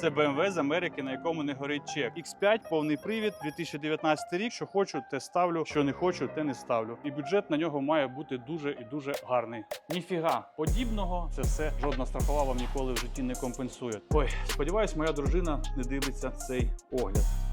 Це BMW з Америки, на якому не горить чек. X5, повний привід, 2019 рік. Що хочу, те ставлю. Що не хочу, те не ставлю. І бюджет на нього має бути дуже і дуже гарний. Ніфіга подібного, це все жодна страхова вам ніколи в житті не компенсує. Ой, сподіваюсь, моя дружина не дивиться цей огляд.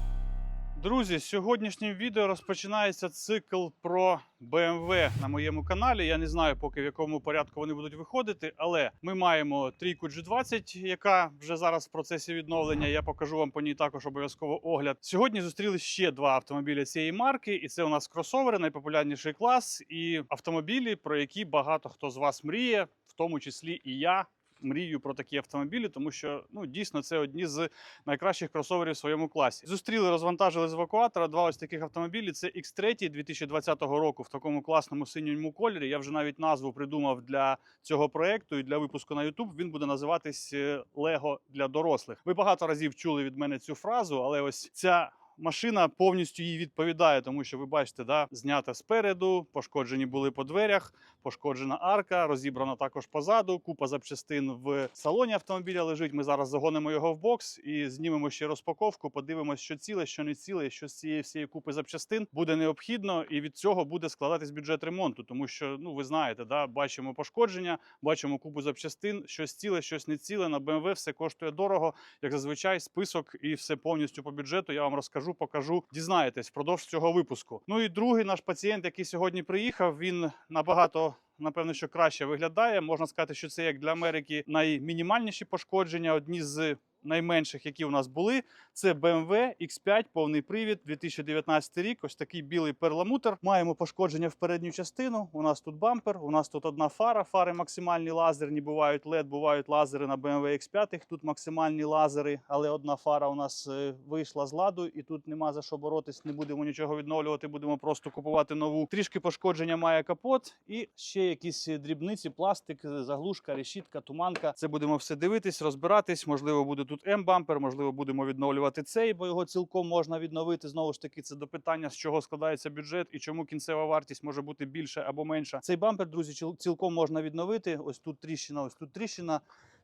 Друзі, сьогоднішнім відео розпочинається цикл про BMW на моєму каналі. Я не знаю поки в якому порядку вони будуть виходити, але ми маємо трійку G20, яка вже зараз в процесі відновлення. Я покажу вам по ній також обов'язково огляд. Сьогодні зустріли ще два автомобілі цієї марки, і це у нас кросовери, найпопулярніший клас, і автомобілі, про які багато хто з вас мріє, в тому числі і я. Мрію про такі автомобілі, тому що ну дійсно це одні з найкращих кросоверів в своєму класі. Зустріли, розвантажили з евакуатора два ось таких автомобілі. Це X3 2020 року в такому класному синьому кольорі. Я вже навіть назву придумав для цього проекту і для випуску на YouTube. Він буде називатись е, Лего для дорослих. Ви багато разів чули від мене цю фразу, але ось ця. Машина повністю їй відповідає, тому що ви бачите, да, знята спереду, пошкоджені були по дверях, пошкоджена арка, розібрана також позаду. Купа запчастин в салоні автомобіля лежить. Ми зараз загонимо його в бокс і знімемо ще розпаковку. Подивимося, що ціле, що не ціле, що з цієї всієї купи запчастин буде необхідно, і від цього буде складатись бюджет ремонту. Тому що, ну ви знаєте, да, бачимо пошкодження, бачимо купу запчастин, щось ціле, щось не ціле. На BMW все коштує дорого. Як зазвичай, список і все повністю по бюджету. Я вам розкажу, покажу. Дізнаєтесь впродовж цього випуску. Ну і другий наш пацієнт, який сьогодні приїхав, він набагато. Напевно, що краще виглядає. Можна сказати, що це як для Америки наймінімальніші пошкодження, одні з найменших, які у нас були. Це BMW X5, повний привід, 2019 рік. Ось такий білий перламутр. Маємо пошкодження в передню частину. У нас тут бампер, у нас тут одна фара. Фари максимальні лазерні. Бувають LED, бувають лазери на BMW X5. Тут максимальні лазери, але одна фара у нас е, вийшла з ладу, і тут нема за що боротись. Не будемо нічого відновлювати. Будемо просто купувати нову. Трішки пошкодження має капот, і ще якісь дрібниці, пластик, заглушка, решітка, туманка. Це будемо все дивитись, розбиратись. Можливо, буде тут М-бампер, можливо, будемо відновлювати цей, бо його цілком можна відновити. Знову ж таки, це до питання, з чого складається бюджет і чому кінцева вартість може бути більша або менша. Цей бампер, друзі, ціл- цілком можна відновити. Ось тут тріщина, ось тут тріщина.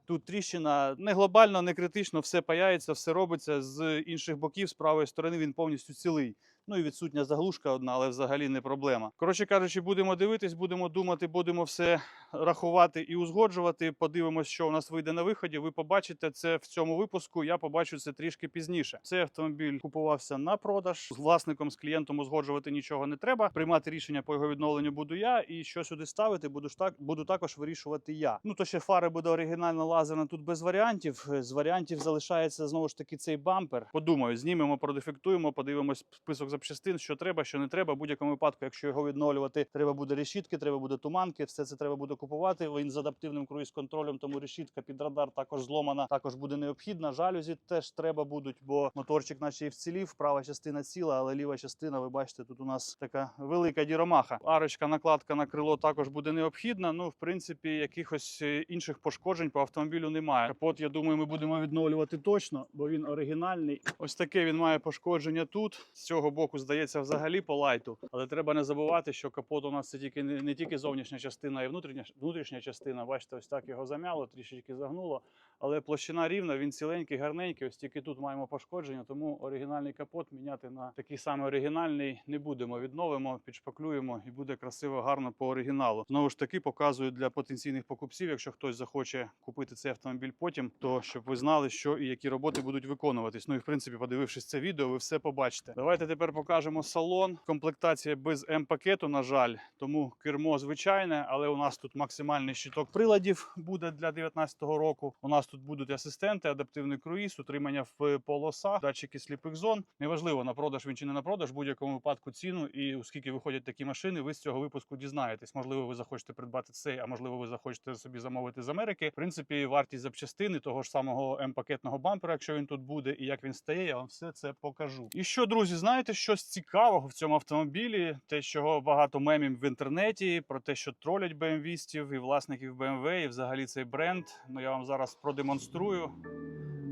Тут тріщина не глобально, не критично, все паяється, все робиться з інших боків, з правої сторони він повністю цілий. Ну і відсутня заглушка одна, але взагалі не проблема. Коротше кажучи, будемо дивитись, будемо думати, будемо все рахувати і узгоджувати. Подивимось, що у нас вийде на виході. Ви побачите це в цьому випуску. Я побачу це трішки пізніше. Цей автомобіль купувався на продаж. З власником, з клієнтом узгоджувати нічого не треба. Приймати рішення по його відновленню буду я, і що сюди ставити, буду так буду також вирішувати я. Ну то ще фари буде оригінальна лазерна. Тут без варіантів. З варіантів залишається знову ж таки цей бампер. Подумаю, знімемо, продефектуємо, подивимось список запчастин, що треба, що не треба. В будь-якому випадку, якщо його відновлювати, треба буде решітки, треба буде туманки. Все це треба буде купувати. Він з адаптивним круїз-контролем, тому решітка під радар також зломана, також буде необхідна. Жалюзі теж треба будуть, бо моторчик, наче і вцілів, права частина ціла, але ліва частина, ви бачите, тут у нас така велика діромаха. Арочка, накладка на крило також буде необхідна. Ну, в принципі, якихось е, інших пошкоджень по автомобілю немає. Капот, я думаю, ми будемо відновлювати точно, бо він оригінальний. Ось таке він має пошкодження тут. З цього боку здається взагалі по лайту. Але треба не забувати, що капот у нас це тільки не, не тільки зовнішня частина, а й внутрішня, внутрішня частина. Бачите, ось так його зам'яло, трішечки загнуло. Але площина рівна, він ціленький, гарненький. Ось тільки тут маємо пошкодження, тому оригінальний капот міняти на такий самий оригінальний не будемо. Відновимо, підшпаклюємо і буде красиво, гарно по оригіналу. Знову ж таки, показую для потенційних покупців. Якщо хтось захоче купити цей автомобіль потім, то щоб ви знали, що і які роботи будуть виконуватись. Ну і в принципі, подивившись це відео, ви все побачите. Давайте тепер покажемо салон. Комплектація без М-пакету, на жаль, тому кермо звичайне, але у нас тут максимальний щиток приладів буде для 2019 року. У нас тут будуть асистенти, адаптивний круїз, утримання в полосах, датчики сліпих зон. Неважливо на продаж він чи не на продаж, в будь-якому випадку ціну. І оскільки виходять такі машини, ви з цього випуску дізнаєтесь. Можливо, ви захочете придбати цей, а можливо, ви захочете собі замовити з Америки. В принципі, вартість запчастини того ж самого М-пакетного бампера, якщо він тут буде, і як він стає, я вам все це покажу. І що, друзі, знаєте, щось цікавого в цьому автомобілі? Те, чого багато мемів в інтернеті, про те, що тролять BMW-стів і власників BMW, і взагалі цей бренд. Ну я вам зараз продемонструю.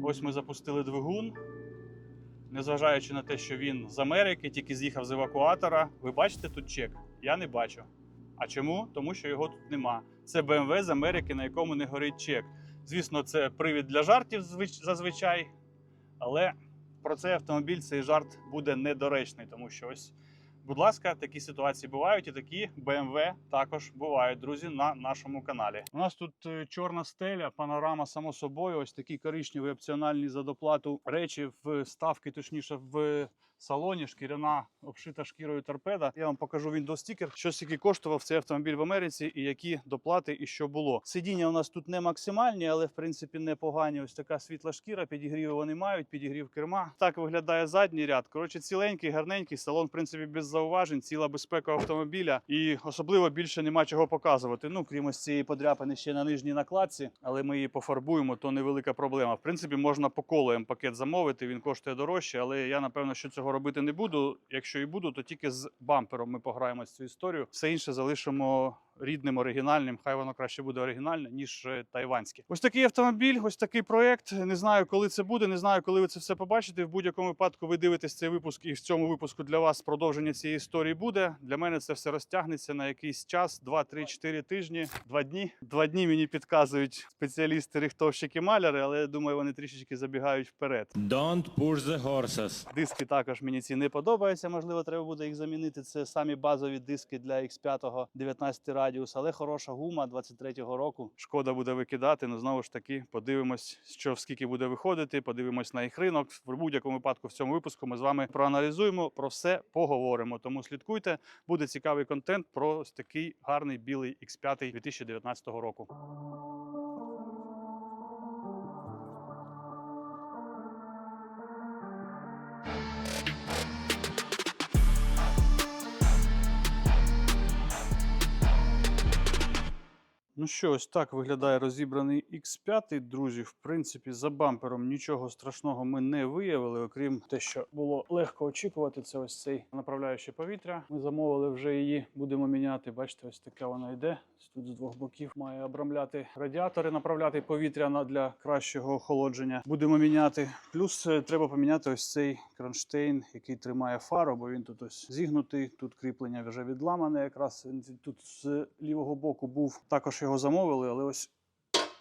Ось ми запустили двигун. Незважаючи на те, що він з Америки, тільки з'їхав з евакуатора. Ви бачите тут чек? Я не бачу. А чому? Тому що його тут нема. Це BMW з Америки, на якому не горить чек. Звісно, це привід для жартів зазвичай. Але про цей автомобіль цей жарт буде недоречний, тому що ось, будь ласка, такі ситуації бувають, і такі BMW також бувають, друзі, на нашому каналі. У нас тут е, чорна стеля, панорама, само собою. Ось такі коричневі опціональні за доплату речі в ставки, точніше, в салоні, шкіряна обшита шкірою торпеда. Я вам покажу Windows стікер, що скільки коштував цей автомобіль в Америці, і які доплати, і що було. Сидіння у нас тут не максимальні, але в принципі непогані. Ось така світла шкіра. Підігріви вони мають, підігрів керма. Так виглядає задній ряд. Коротше, ціленький, гарненький салон, в принципі, без зауважень, ціла безпека автомобіля, і особливо більше нема чого показувати. Ну крім ось цієї подряпини ще на нижній накладці, але ми її пофарбуємо, то невелика проблема. В принципі, можна по колеям пакет замовити. Він коштує дорожче, але я напевно, що цього робити не буду. Якщо і буду, то тільки з бампером ми пограємо цю історію. Все інше залишимо рідним, оригінальним. Хай воно краще буде оригінальне, ніж е, тайванське. Ось такий автомобіль, ось такий проект. Не знаю, коли це буде. Не знаю, коли ви це все побачите. В будь-якому випадку ви дивитесь цей випуск, і в цьому випуску для вас продовження цієї історії буде. Для мене це все розтягнеться на якийсь час, 2, 3, 4 тижні, 2 дні. Два дні мені підказують спеціалісти, рихтовщики, маляри, але я думаю, вони трішечки забігають вперед. Don't push the horses. Диски також мені ці не подобаються. Можливо, треба буде їх замінити. Це самі базові диски для X5 19 радіус, але хороша гума 23-го року. Шкода буде викидати. Ну знову ж таки, подивимось, що скільки буде виходити. Подивимось на їх ринок. В будь-якому випадку в цьому випуску ми з вами проаналізуємо про все поговоримо. Тому слідкуйте, буде цікавий контент про ось такий гарний білий X5 2019 року. Ну що, ось так виглядає розібраний X5. Друзі, в принципі, за бампером нічого страшного ми не виявили, окрім те, що було легко очікувати. Це ось цей направляючий повітря. Ми замовили вже її, будемо міняти. Бачите, ось така вона йде. Тут з двох боків має обрамляти радіатори, направляти повітря для кращого охолодження. Будемо міняти. Плюс е, треба поміняти ось цей кронштейн, який тримає фару, бо він тут ось зігнутий. Тут кріплення вже відламане. Якраз тут з лівого боку був. Також його замовили, але ось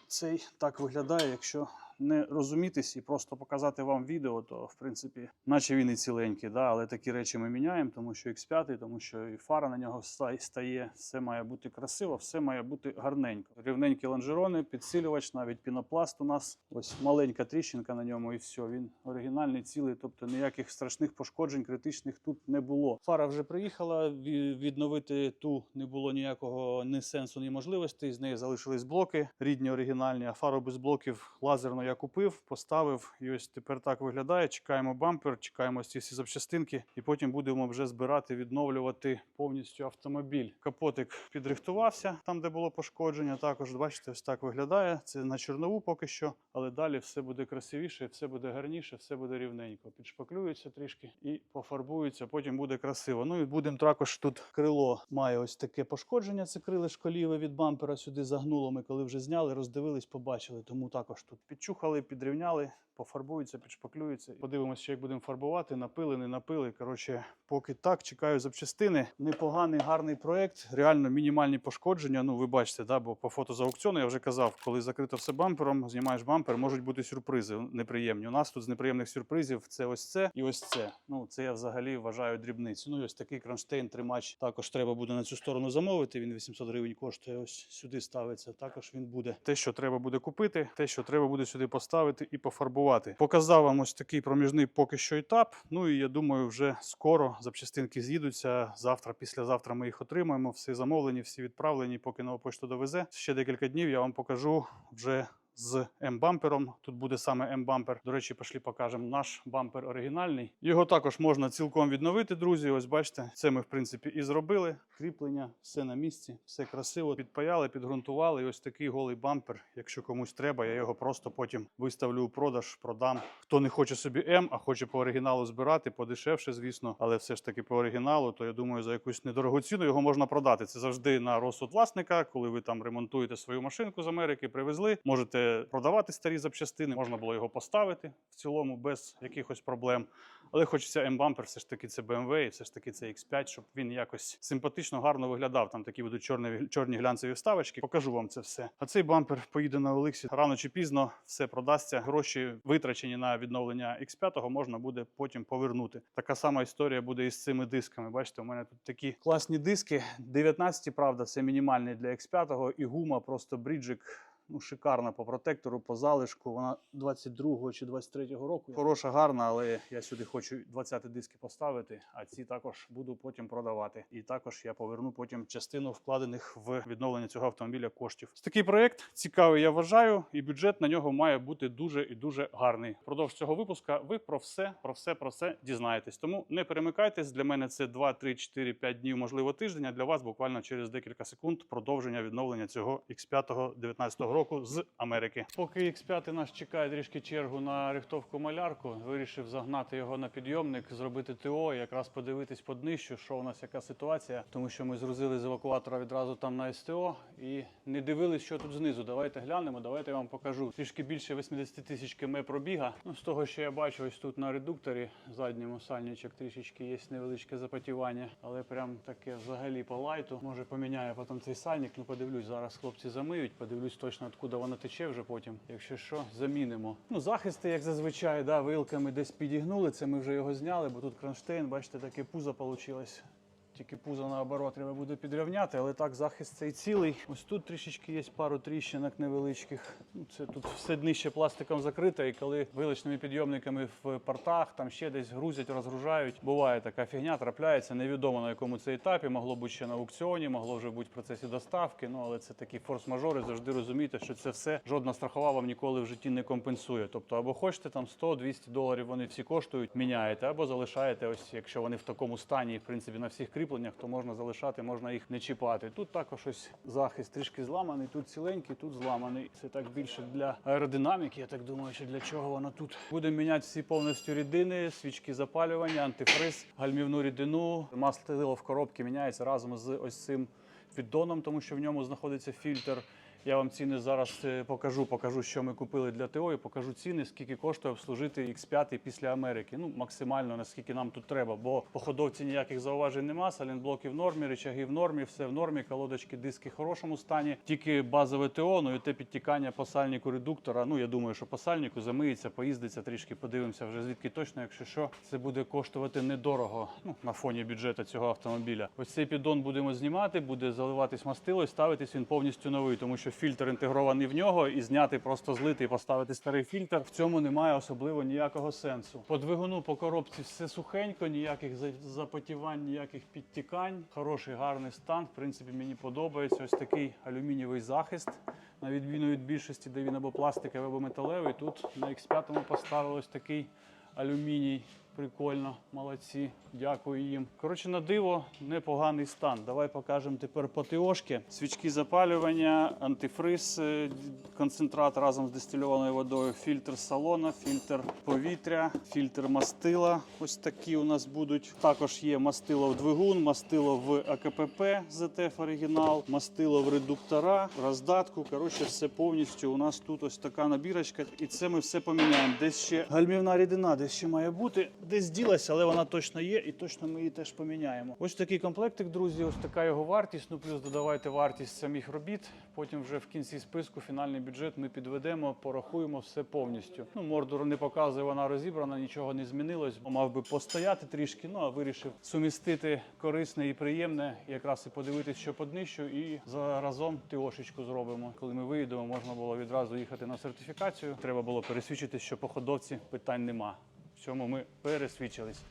цей так виглядає. Якщо не розумітись і просто показати вам відео, то в принципі, наче він і ціленький, да? але такі речі ми міняємо, тому що X5, тому що і фара на нього ста- стає. Все має бути красиво, все має бути гарненько. Рівненькі лонжерони, підсилювач, навіть пінопласт у нас. Ось маленька тріщинка на ньому, і все. Він оригінальний, цілий, тобто ніяких страшних пошкоджень критичних тут не було. Фара вже приїхала. Відновити ту не було ніякого ні сенсу, ні можливості. З неї залишились блоки рідні, оригінальні. А фару без блоків лазерно я купив, поставив. І ось тепер так виглядає. Чекаємо бампер, чекаємо ці всі запчастинки, і потім будемо вже збирати, відновлювати повністю автомобіль. Капотик підрихтувався там, де було пошкодження. Також бачите, ось так виглядає. Це на чорнову поки що, але далі все буде красивіше, все буде гарніше, все буде рівненько. Підшпаклюється трішки і пофарбується. Потім буде красиво. Ну і будемо також тут крило має ось таке пошкодження. Це крилишко ліве від бампера сюди загнуло. Ми коли вже зняли, роздивились, побачили. Тому також тут підчухали, підрівняли. Пофарбуються, підшпаклюються. Подивимося, ще як будемо фарбувати. Напили, не напили. Коротше, поки так, чекаю запчастини. Непоганий, гарний проект. Реально мінімальні пошкодження. Ну, ви бачите, да, бо по фото з аукціону я вже казав, коли закрито все бампером, знімаєш бампер, можуть бути сюрпризи неприємні. У нас тут з неприємних сюрпризів це ось це і ось це. Ну, це я взагалі вважаю дрібницю. Ну, і ось такий кронштейн, тримач. Також треба буде на цю сторону замовити. Він 800 гривень коштує. Ось сюди ставиться. Також він буде. Те, що треба буде купити, те, що треба буде сюди поставити і пофарбувати. Показав вам ось такий проміжний поки що етап. Ну і я думаю, вже скоро запчастинки з'їдуться. Завтра, післязавтра ми їх отримаємо. Всі замовлені, всі відправлені, поки нова почта довезе. Ще декілька днів я вам покажу вже. З М-бампером. Тут буде саме М-бампер. До речі, пішли покажемо наш бампер оригінальний. Його також можна цілком відновити, друзі. Ось бачите, це ми в принципі і зробили. Кріплення, все на місці, все красиво. Підпаяли, підґрунтували. І ось такий голий бампер. Якщо комусь треба, я його просто потім виставлю у продаж, продам. Хто не хоче собі М, а хоче по оригіналу збирати, подешевше, звісно, але все ж таки по оригіналу, то я думаю, за якусь недорогу ціну його можна продати. Це завжди на розсуд власника, коли ви там ремонтуєте свою машинку з Америки, привезли. Можете продавати старі запчастини. Можна було його поставити в цілому без якихось проблем. Але хочеться М-бампер, все ж таки це BMW, і все ж таки це X5, щоб він якось симпатично, гарно виглядав. Там такі будуть чорні, чорні глянцеві вставочки. Покажу вам це все. А цей бампер поїде на Олексі рано чи пізно, все продасться. Гроші витрачені на відновлення X5 можна буде потім повернути. Така сама історія буде і з цими дисками. Бачите, у мене тут такі класні диски. 19, правда, це мінімальний для X5, і гума просто бріджик ну, шикарна по протектору, по залишку. Вона 22-го чи 23-го року. Хороша, гарна, але я сюди хочу 20 диски поставити, а ці також буду потім продавати. І також я поверну потім частину вкладених в відновлення цього автомобіля коштів. Такий проект цікавий, я вважаю, і бюджет на нього має бути дуже і дуже гарний. Впродовж цього випуска ви про все, про все, про все дізнаєтесь. Тому не перемикайтесь. Для мене це 2, 3, 4, 5 днів, можливо, тиждень. А для вас буквально через декілька секунд продовження відновлення цього X5 19 року з Америки. Поки X5 нас чекає трішки чергу на рихтовку малярку, вирішив загнати його на підйомник, зробити ТО, якраз подивитись по днищу, що у нас яка ситуація, тому що ми зрузили з евакуатора відразу там на СТО і не дивились, що тут знизу. Давайте глянемо, давайте я вам покажу. Трішки більше 80 тисяч км пробіга. Ну, з того, що я бачу, ось тут на редукторі задньому сальничок трішечки є невеличке запотівання, але прям таке взагалі по лайту. Може поміняю потім цей сальник. Ну подивлюсь, зараз хлопці замиють, подивлюсь точно откуда вона тече вже потім. Якщо що, замінимо. Ну, захисти, як зазвичай, да, вилками десь підігнули. Це ми вже його зняли, бо тут кронштейн, бачите, таке пузо вийшло. Тільки пузо наоборот треба буде підрівняти, але так захист цей цілий. Ось тут трішечки є пару тріщинок невеличких. Ну, Це тут все днище пластиком закрите, і коли виличними підйомниками в портах там ще десь грузять, розгружають. Буває така фігня, трапляється. Невідомо на якому це етапі. Могло бути ще на аукціоні, могло вже бути в процесі доставки. Ну але це такі форс-мажори. Завжди розумійте, що це все жодна страхова вам ніколи в житті не компенсує. Тобто, або хочете там 100-200 доларів, вони всі коштують, міняєте, або залишаєте. Ось якщо вони в такому стані, в принципі, на всіх кріпленнях, то можна залишати, можна їх не чіпати. Тут також ось захист трішки зламаний, тут ціленький, тут зламаний. Це так більше для аеродинаміки. Я так думаю, що для чого воно тут. Будемо міняти всі повністю рідини, свічки запалювання, антифриз, гальмівну рідину. Масло в коробці міняється разом з ось цим піддоном, тому що в ньому знаходиться фільтр. Я вам ціни зараз е, покажу, покажу, що ми купили для ТО, і покажу ціни, скільки коштує обслужити X5 після Америки. Ну, максимально наскільки нам тут треба, бо по ходовці ніяких зауважень нема. Салінблоки в нормі, речаги в нормі, все в нормі, колодочки, диски в хорошому стані. Тільки базове ТО, ну і те підтікання по сальнику редуктора. Ну я думаю, що по сальнику замиється, поїздиться трішки, подивимося вже звідки точно, якщо що, це буде коштувати недорого ну, на фоні бюджету цього автомобіля. Ось цей піддон будемо знімати, буде заливатись мастило і ставитись він повністю новий, тому що фільтр інтегрований в нього, і зняти просто злити і поставити старий фільтр. В цьому немає особливо ніякого сенсу. По двигуну, по коробці все сухенько, ніяких за- запотівань, ніяких підтікань. Хороший гарний стан. В принципі, мені подобається. Ось такий алюмінієвий захист. На відміну від більшості, де він або пластиковий, або металевий. Тут на X5 поставили ось такий алюміній. Прикольно, молодці, дякую їм. Коротше, на диво, непоганий стан. Давай покажемо тепер по Свічки запалювання, антифриз, е, концентрат разом з дистильованою водою, фільтр салона, фільтр повітря, фільтр мастила. Ось такі у нас будуть. Також є мастило в двигун, мастило в АКПП ZF оригінал, мастило в редуктора, роздатку. Коротше, все повністю. У нас тут ось така набірочка, і це ми все поміняємо. Десь ще гальмівна рідина, десь ще має бути. Десь ділась, але вона точно є, і точно ми її теж поміняємо. Ось такий комплектик, друзі. Ось така його вартість. Ну плюс додавайте вартість самих робіт. Потім вже в кінці списку фінальний бюджет ми підведемо, порахуємо все повністю. Ну, мордору не показує, вона розібрана, нічого не змінилось. Мав би постояти трішки, ну а вирішив сумістити корисне і приємне, якраз і подивитись, що по днищу, і заразом тиошечку зробимо. Коли ми виїдемо, можна було відразу їхати на сертифікацію. Треба було пересвідчитись, що по ходовці питань нема. Цьому ми пересвідчились.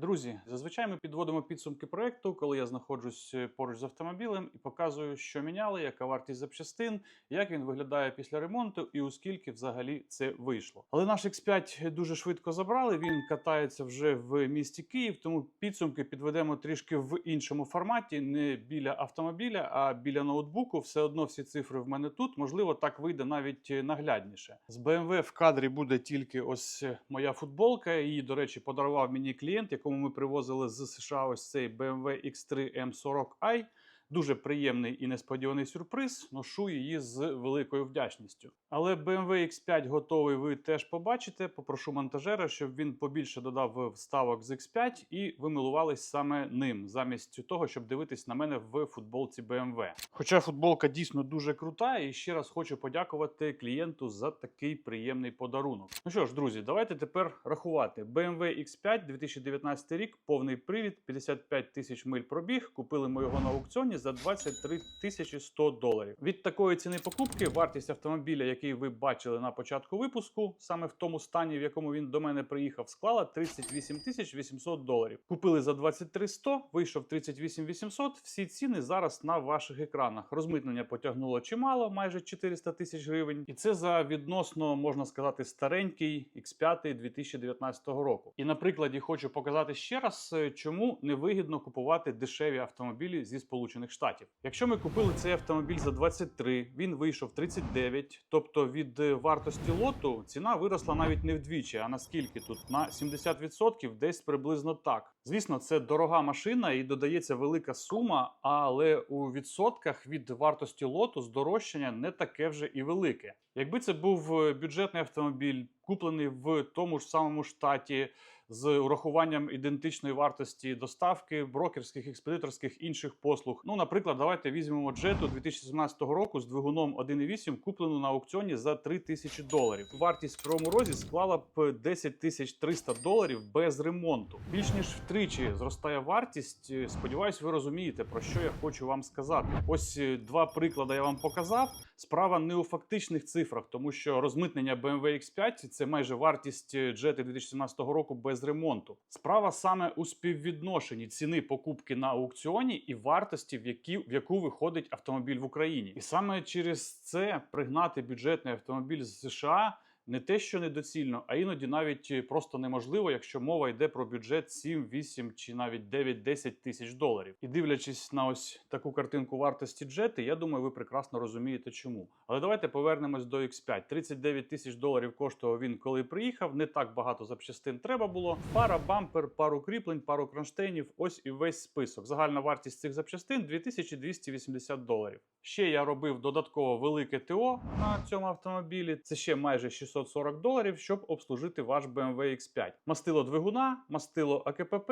Друзі, зазвичай ми підводимо підсумки проекту, коли я знаходжусь е, поруч з автомобілем і показую, що міняли, яка вартість запчастин, як він виглядає після ремонту і у скільки взагалі це вийшло. Але наш X5 дуже швидко забрали. Він катається вже в місті Київ, тому підсумки підведемо трішки в іншому форматі, не біля автомобіля, а біля ноутбуку. Все одно всі цифри в мене тут. Можливо, так вийде навіть е, наглядніше. З BMW в кадрі буде тільки ось е, моя футболка. Її, до речі, подарував мені клієнт, якому ми привозили з США ось цей BMW X3 M40i. Дуже приємний і несподіваний сюрприз. Ношу її з великою вдячністю. Але BMW X5 готовий ви теж побачите. Попрошу монтажера, щоб він побільше додав вставок з X5 і ви милувались саме ним, замість того, щоб дивитись на мене в футболці BMW. Хоча футболка дійсно дуже крута, і ще раз хочу подякувати клієнту за такий приємний подарунок. Ну що ж, друзі, давайте тепер рахувати. BMW X5 2019 рік, повний привід, 55 тисяч миль пробіг. Купили ми його на аукціоні за 23 тисячі 100 доларів. Від такої ціни покупки вартість автомобіля, який ви бачили на початку випуску, саме в тому стані, в якому він до мене приїхав, склала 38 тисяч 800 доларів. Купили за 23 100, вийшов 38 800. Всі ціни зараз на ваших екранах. Розмитнення потягнуло чимало, майже 400 тисяч гривень. І це за відносно можна сказати старенький X5 2019 року. І на прикладі хочу показати ще раз, е, чому невигідно купувати дешеві автомобілі зі Сполучених Штатів. Якщо ми купили цей автомобіль за 23, він вийшов 39, тобто від е, вартості лоту ціна виросла навіть не вдвічі, а наскільки тут на 70% десь приблизно так. Звісно, це дорога машина і додається велика сума, але у відсотках від вартості лоту здорожчання не таке вже і велике. Якби це був е, бюджетний автомобіль, куплений в тому ж самому штаті з урахуванням ідентичної вартості доставки, брокерських, експедиторських інших послуг. Ну, наприклад, давайте візьмемо джету 2017 року з двигуном 1.8, куплену на аукціоні за 3 тисячі доларів. Вартість в Кривому Розі склала б 10 тисяч 300 доларів без ремонту. Більш ніж втричі зростає вартість. Е, Сподіваюсь, ви розумієте, про що я хочу вам сказати. Ось е, два приклади я вам показав. Справа не у фактичних цифрах, тому що розмитнення BMW X5 це майже вартість е, джети 2017 року без ремонту. Справа саме у співвідношенні ціни покупки на аукціоні і вартості, в, які, в яку виходить автомобіль в Україні. І саме через це пригнати бюджетний автомобіль з США. Не те, що недоцільно, а іноді навіть е, просто неможливо, якщо мова йде про бюджет 7, 8 чи навіть 9-10 тисяч доларів. І дивлячись на ось таку картинку вартості джети, я думаю, ви прекрасно розумієте, чому. Але давайте повернемось до X5. 39 тисяч доларів коштував він, коли приїхав. Не так багато запчастин треба було. Пара бампер, пару кріплень, пару кронштейнів. Ось і весь список. Загальна вартість цих запчастин 2280 доларів. Ще я робив додатково велике ТО на цьому автомобілі. Це ще майже 640 доларів, щоб обслужити ваш BMW X5. Мастило двигуна, мастило АКПП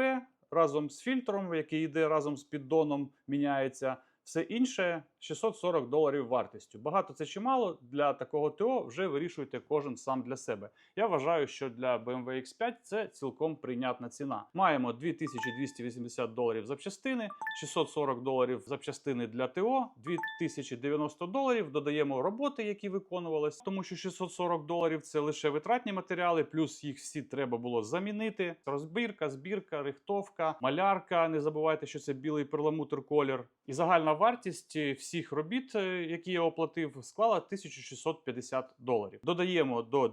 разом з фільтром, який йде разом з піддоном, міняється. Все інше 640 доларів вартістю. Багато це чи мало для такого ТО вже вирішуєте кожен сам для себе. Я вважаю, що для BMW X5 це цілком прийнятна ціна. Маємо 2280 доларів запчастини, 640 доларів запчастини для ТО, 2090 доларів. Додаємо роботи, які виконувались, тому що 640 доларів це лише витратні матеріали, плюс їх всі треба було замінити. Розбірка, збірка, рихтовка, малярка. Не забувайте, що це білий перламутр колір. І загальна вартість всіх робіт, е, які я оплатив, склала 1650 доларів. Додаємо до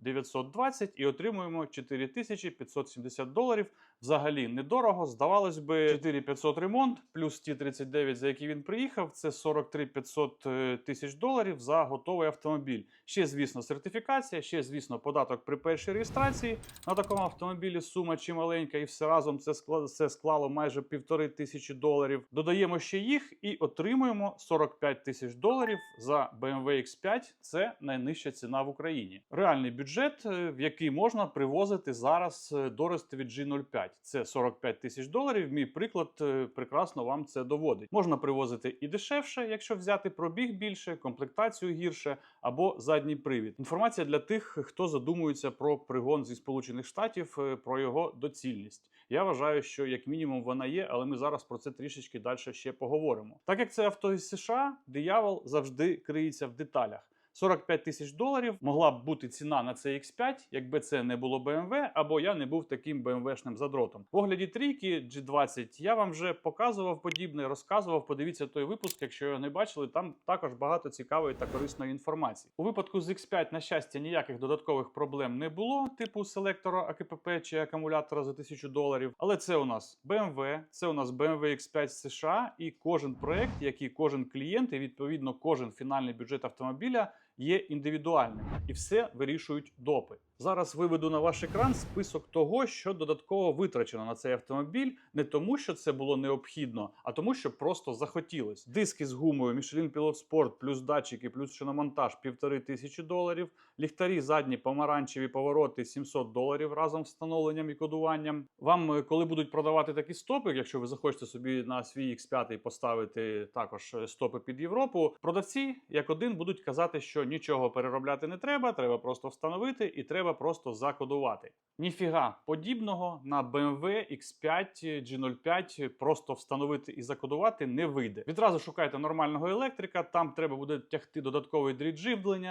2920 і отримуємо 4570 доларів. Взагалі недорого. Здавалось би, 4500 ремонт, плюс ті 39, за які він приїхав. Це 43 500 е, тисяч доларів за готовий автомобіль. Ще, звісно, сертифікація, ще, звісно, податок при першій реєстрації. На такому автомобілі сума чималенька, і все разом це склало, це склало майже півтори тисячі доларів. Додаємо ще їх і отримуємо 45 тисяч доларів за BMW X5. Це найнижча ціна в Україні. Реальний бюджет, е, в який можна привозити зараз е, доростові G05. Це 45 тисяч доларів. Мій приклад е, прекрасно вам це доводить. Можна привозити і дешевше, якщо взяти пробіг більше, комплектацію гірше або задній привід. Інформація для тих, хто задумується про пригон зі Сполучених Штатів, про його доцільність. Я вважаю, що як мінімум вона є, але ми зараз про це трішечки далі ще поговоримо. Так як це авто із США, диявол завжди криється в деталях. 45 тисяч доларів могла б бути ціна на цей X5, якби це не було BMW, або я не був таким BMW-шним задротом. В огляді трійки G20 я вам вже показував подібне, розказував. Подивіться той випуск, якщо його не бачили. Там також багато цікавої та корисної інформації. У випадку з X5, на щастя, ніяких додаткових проблем не було, типу селектора АКПП чи акумулятора за 1000 доларів. Але це у нас BMW, це у нас BMW X5 США, і кожен проект, як і кожен клієнт, і відповідно кожен фінальний бюджет автомобіля є індивідуальними, і все вирішують допи. Зараз виведу на ваш екран список того, що додатково витрачено на цей автомобіль, не тому, що це було необхідно, а тому, що просто захотілось. Диски з гумою Michelin Pilot Sport, плюс датчики, плюс шиномонтаж півтори тисячі доларів. Ліхтарі задні помаранчеві повороти 700 доларів разом з встановленням і кодуванням. Вам, е, коли будуть продавати такі стопи, якщо ви захочете собі на свій X5 поставити також е, стопи під Європу, продавці як один будуть казати, що нічого переробляти не треба, треба просто встановити і треба просто закодувати. Ніфіга подібного на BMW X5 G05 просто встановити і закодувати не вийде. Відразу шукайте нормального електрика. Там треба буде тягти додатковий дріт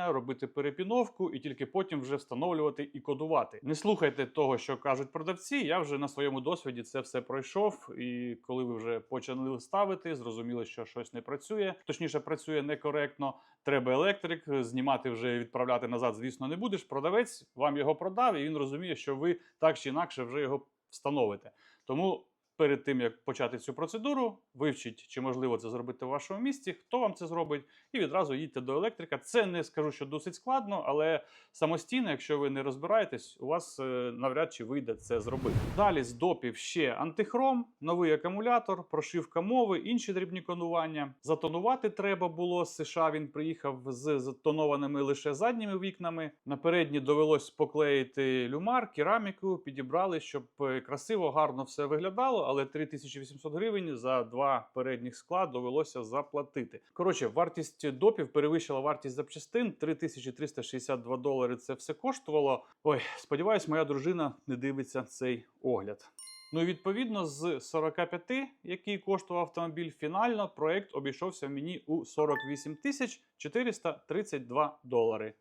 робити перепіновку і тільки потім вже встановлювати і кодувати. Не слухайте того, що кажуть продавці. Я вже на своєму досвіді це все пройшов. І коли ви вже почали ставити, зрозуміли, що щось не працює, точніше працює некоректно. Треба електрик, знімати вже відправляти назад, звісно, не будеш. Продавець вам його продав, і він розуміє, що ви так чи інакше вже його встановите. Тому перед тим як почати цю процедуру, вивчіть, чи можливо це зробити в вашому місті, хто вам це зробить, і відразу їдьте до електрика. Це не скажу, що досить складно, але самостійно, якщо ви не розбираєтесь, у вас е, навряд чи вийде це зробити. Далі з допів ще антихром, новий акумулятор, прошивка мови, інші дрібні конування. Затонувати треба було з США. Він приїхав з затонованими лише задніми вікнами. На передні довелось поклеїти люмар, кераміку, підібрали, щоб е, красиво, гарно все виглядало. Але 3800 гривень за два передніх скла довелося заплатити. Коротше, вартість допів перевищила вартість запчастин 3362 долари. Це все коштувало. Ой, сподіваюсь, моя дружина не дивиться цей огляд. Ну і відповідно з 45, який коштував автомобіль, фінально проект обійшовся мені у 48 тисяч 432 долари.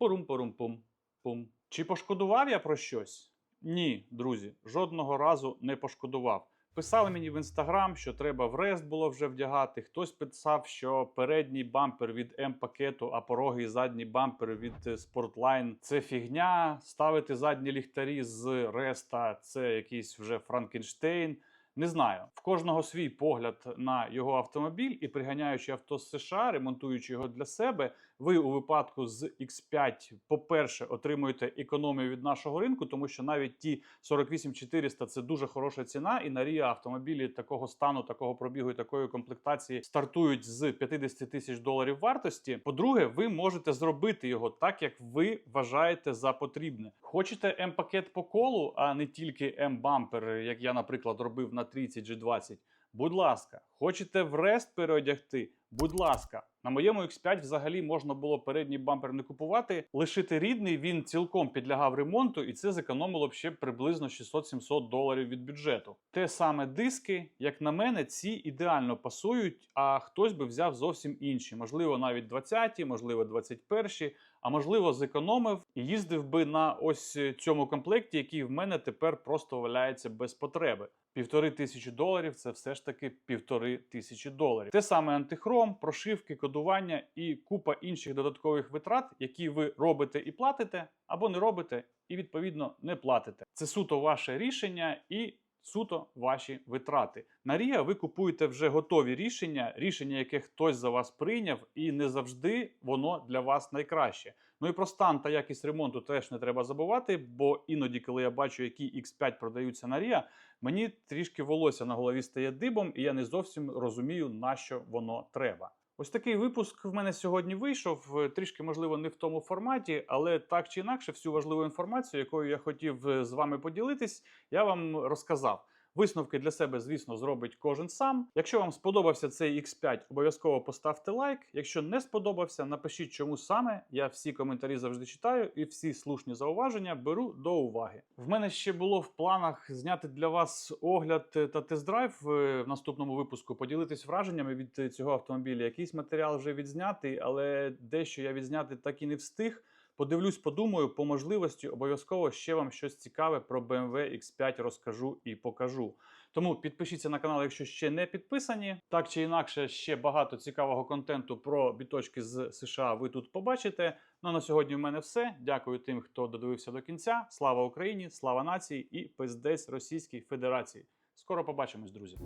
Порум-порум-пум. Пум. Чи пошкодував я про щось? Ні, друзі, жодного разу не пошкодував. Писали мені в інстаграм, що треба в рест було вже вдягати. Хтось писав, що передній бампер від М-пакету, а пороги і задній бампер від е, Sportline – це фігня. Ставити задні ліхтарі з реста це якийсь вже Франкенштейн. Не знаю, в кожного свій погляд на його автомобіль, і приганяючи авто з США, ремонтуючи його для себе, ви у випадку з X5, по-перше, отримуєте економію від нашого ринку, тому що навіть ті 48400 – це дуже хороша ціна, і на Рія автомобілі такого стану, такого пробігу і такої комплектації стартують з 50 тисяч доларів вартості. По-друге, ви можете зробити його так, як ви вважаєте за потрібне. Хочете М-пакет по колу, а не тільки М-бампер, як я, наприклад, робив на 30 G20. Будь ласка, хочете в рест переодягти? Будь ласка, на моєму X5 взагалі можна було передній бампер не купувати, лишити рідний, він цілком підлягав ремонту, і це зекономило б ще приблизно 600-700 доларів від бюджету. Те саме диски, як на мене, ці ідеально пасують, а хтось би взяв зовсім інші, можливо, навіть 20-ті, можливо, 21-ші, а можливо, зекономив і їздив би на ось цьому комплекті, який в мене тепер просто валяється без потреби. Півтори тисячі доларів це все ж таки півтори тисячі доларів. Те саме антихром, прошивки, кодування і купа інших додаткових витрат, які ви робите і платите, або не робите, і відповідно не платите. Це суто ваше рішення і. Суто ваші витрати. На Рія ви купуєте вже готові рішення, рішення, яке хтось за вас прийняв, і не завжди воно для вас найкраще. Ну і про стан та якість ремонту теж не треба забувати, бо іноді, коли я бачу, які X5 продаються на Рія, мені трішки волосся на голові стає дибом, і я не зовсім розумію, на що воно треба. Ось такий випуск в мене сьогодні вийшов. е, Трішки, можливо, не в тому форматі, але так чи інакше, всю важливу інформацію, якою я хотів е, з вами поділитись, я вам розказав. Висновки для себе, звісно, зробить кожен сам. Якщо вам сподобався цей X5, обов'язково поставте лайк. Якщо не сподобався, напишіть, чому саме. Я всі коментарі завжди читаю і всі слушні зауваження беру до уваги. В мене ще було в планах зняти для вас огляд та тест-драйв е, в наступному випуску, поділитись враженнями від цього автомобіля. Якийсь матеріал вже відзнятий, але дещо я відзняти так і не встиг. Подивлюсь, подумаю, по можливості обов'язково ще вам щось цікаве про BMW X5 розкажу і покажу. Тому підпишіться на канал, якщо ще не підписані. Так чи інакше, ще багато цікавого контенту про біточки з США ви тут побачите. Ну а на сьогодні в мене все. Дякую тим, хто додивився до кінця. Слава Україні, слава нації і пиздець Російській Федерації. Скоро побачимось, друзі.